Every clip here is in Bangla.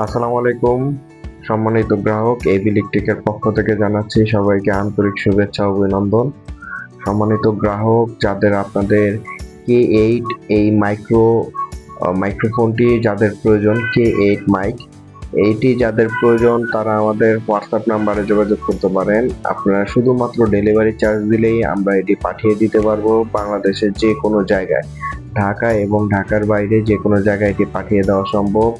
আসসালামু আলাইকুম। সম্মানিত গ্রাহক এবি ইলেকট্রিকের পক্ষ থেকে জানাচ্ছি সবাইকে আন্তরিক শুভেচ্ছা অভিনন্দন। সম্মানিত গ্রাহক, যাদের আপনাদের কে এইট এই মাইক্রো মাইক্রোফোনটি যাদের প্রয়োজন কে এইট মাইক এইটি যাদের প্রয়োজন, তারা আমাদের হোয়াটসঅ্যাপ নাম্বারে যোগাযোগ করতে পারেন। আপনারা শুধুমাত্র ডেলিভারি চার্জ দিলেই আমরা এটি পাঠিয়ে দিতে পারব বাংলাদেশের যে কোনো জায়গায়। ঢাকা এবং ঢাকার বাইরে যে কোনো জায়গায় এটি পাঠিয়ে দেওয়া সম্ভব।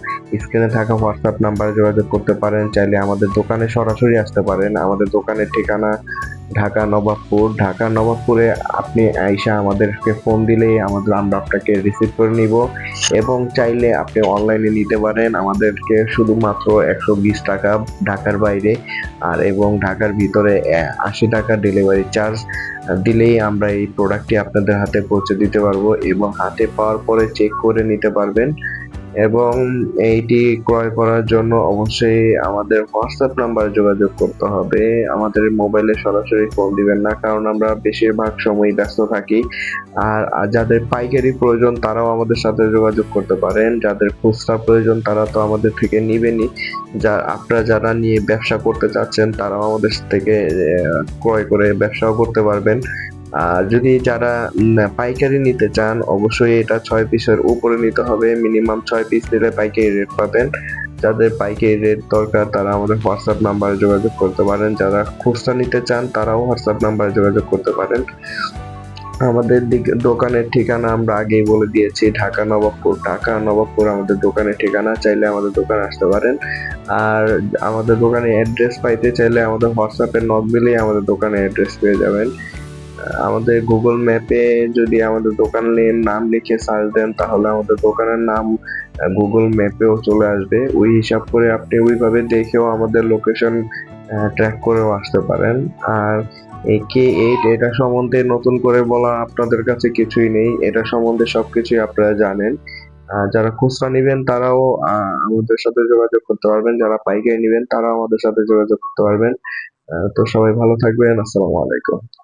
স্ক্রিনে থাকা হোয়াটসঅ্যাপ নাম্বারে যোগাযোগ করতে পারেন, চাইলে আমাদের দোকানে সরাসরি আসতে পারেন। আমাদের দোকানের ঠিকানা ঢাকা নবাবপুর। ঢাকা নবাবপুরে আপনি আইসা আমাদেরকে ফোন দিলেই আমাদের, আমরা আপনাকে রিসিভ করে নিব এবং চাইলে আপনি অনলাইনে নিতে পারেন। আমাদেরকে শুধুমাত্র একশো বিশ টাকা ঢাকার বাইরে আর এবং ঢাকার ভিতরে আশি টাকা ডেলিভারি চার্জ দিলেই আমরা এই প্রোডাক্টটি আপনাদের হাতে পৌঁছে দিতে পারব এবং হাতে পাওয়ার পরে চেক করে নিতে পারবেন। এবং এইটি ক্রয় করার জন্য অবশ্যই আমাদের হোয়াটসঅ্যাপ নাম্বারে যোগাযোগ করতে হবে। আমাদের মোবাইলে সরাসরি ফোন দিবেন না, কারণ আমরা বেশিরভাগ সময় ব্যস্ত থাকি। আর যাদের পাইকারি প্রয়োজন, তারাও আমাদের সাথে যোগাযোগ করতে পারেন। যাদের খুচরা প্রয়োজন, তারা তো আমাদের থেকে নিবেনই। যা, আপনারা যারা নিয়ে ব্যবসা করতে চাচ্ছেন, তারাও আমাদের থেকে ক্রয় করে ব্যবসাও করতে পারবেন। আর যদি যারা পাইকারি নিতে চান, অবশ্যই এটা ছয় পিসের উপরে নিতে হবে। মিনিমাম ছয় পিস নিলে পাইকারি রেট পাবেন। যাদের পাইকারি রেট দরকার, তারা আমাদের হোয়াটসঅ্যাপ নাম্বারে যোগাযোগ করতে পারেন। যারা খুচরা নিতে চান, তারাও হোয়াটসঅ্যাপ নাম্বারে যোগাযোগ করতে পারেন। আমাদের দিক- দোকানের ঠিকানা আমরা আগেই বলে দিয়েছি, ঢাকা নবাবপুর। ঢাকা নবাবপুর আমাদের দোকানের ঠিকানা, চাইলে আমাদের দোকানে আসতে পারেন। আর আমাদের দোকানে অ্যাড্রেস পাইতে চাইলে আমাদের হোয়াটসঅ্যাপে নক দিলেই আমাদের দোকানে অ্যাড্রেস পেয়ে যাবেন। আমাদের গুগল ম্যাপে যদি আমাদের দোকানের নাম লিখে সার্চ দেন, তাহলে আমাদের দোকানের নাম গুগল ম্যাপেও চলে আসবে। ওই হিসাব করে আপনি ওইভাবে দেখেও আমাদের লোকেশন ট্র্যাক করেও আসতে পারেন। আর কে এইট এটা সম্বন্ধে নতুন করে বলা আপনাদের কাছে কিছুই নেই। এটা সম্বন্ধে সবকিছুই আপনারা জানেন। যারা খুচরা নেবেন, তারাও আমাদের সাথে যোগাযোগ করতে পারবেন। যারা পাইকারি নেবেন, তারাও আমাদের সাথে যোগাযোগ করতে পারবেন। তো সবাই ভালো থাকবেন। আসসালামু আলাইকুম।